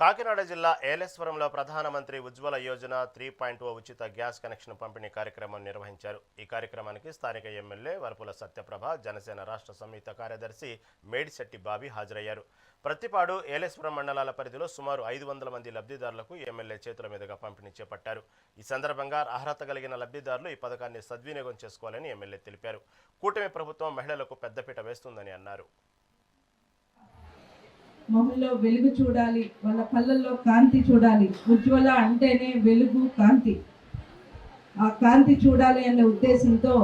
కాకినాడ జిల్లా ఏలేశ్వరంలో ప్రధానమంత్రి Ujjwala Yojana three point O ఉచిత గ్యాస్ కనెక్షన్ పంపిణీ కార్యక్రమం నిర్వహించారు. ఈ కార్యక్రమానికి స్థానిక ఎమ్మెల్యే వరపుల సత్యప్రభ జనసేన రాష్ట్ర సంయుక్త కార్యదర్శి మేడిశెట్టి బాబీ హాజరయ్యారు. ప్రతిపాడు ఏలేశ్వరం మండలాల పరిధిలో సుమారు ఐదు వందల మంది లబ్ధిదారులకు ఎమ్మెల్యే చేతుల మీదుగా పంపిణీ చేపట్టారు. ఈ సందర్భంగా అర్హత కలిగిన లబ్ధిదారులు ఈ పథకాన్ని సద్వినియోగం చేసుకోవాలని ఎమ్మెల్యే తెలిపారు. కూటమి ప్రభుత్వం మహిళలకు పెద్దపీట వేస్తుందని అన్నారు. మొహంలో వెలుగు చూడాలి వాళ్ళ కళ్ళల్లో కాంతి చూడాలి. ఉజ్వల అంటేనే వెలుగు కాంతి. ఆ కాంతి చూడాలి అనే ఉద్దేశంతో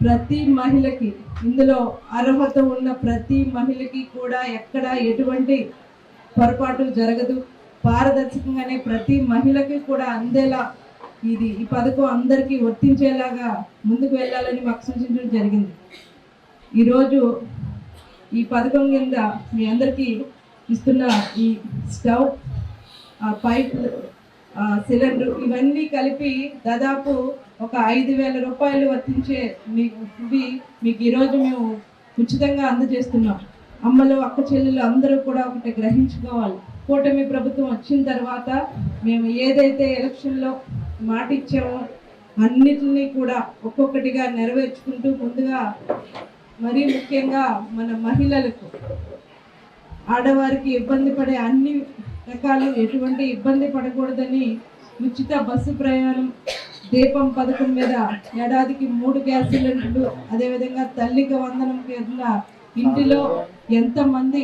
ప్రతి మహిళకి ఇందులో అర్హత ఉన్న ప్రతి మహిళకి కూడా ఎక్కడ ఎటువంటి పొరపాటు జరగదు. పారదర్శకంగానే ప్రతి మహిళకి కూడా అందేలా ఇది ఈ పథకం అందరికీ వర్తించేలాగా ముందుకు వెళ్ళాలని మాకు సూచించడం జరిగింది. ఈరోజు ఈ పథకం కింద మీ అందరికీ ఇస్తున్న ఈ స్టవ్ పైప్ సిలిండర్ ఇవన్నీ కలిపి దాదాపు ఒక ఐదు వేల రూపాయలు వర్తించే మీకు ఇవి మీకు ఈరోజు మేము ఉచితంగా అందజేస్తున్నాం. అమ్మలు అక్క చెల్లెలు అందరూ కూడా ఒకటి గ్రహించుకోవాలి. కూటమి ప్రభుత్వం వచ్చిన తర్వాత మేము ఏదైతే ఎలక్షన్లో మాట ఇచ్చామో అన్నిటినీ కూడా ఒక్కొక్కటిగా నెరవేర్చుకుంటూ ముందుగా మరీ ముఖ్యంగా మన మహిళలకు ఆడవారికి ఇబ్బంది పడే అన్ని రకాలు ఎటువంటి ఇబ్బంది పడకూడదని ఉచిత బస్సు ప్రయాణం దీపం పథకం మీద ఏడాదికి మూడు గ్యాస్ సిలిండర్లు అదేవిధంగా తల్లికి వందనం కింద ఇంటిలో ఎంతమంది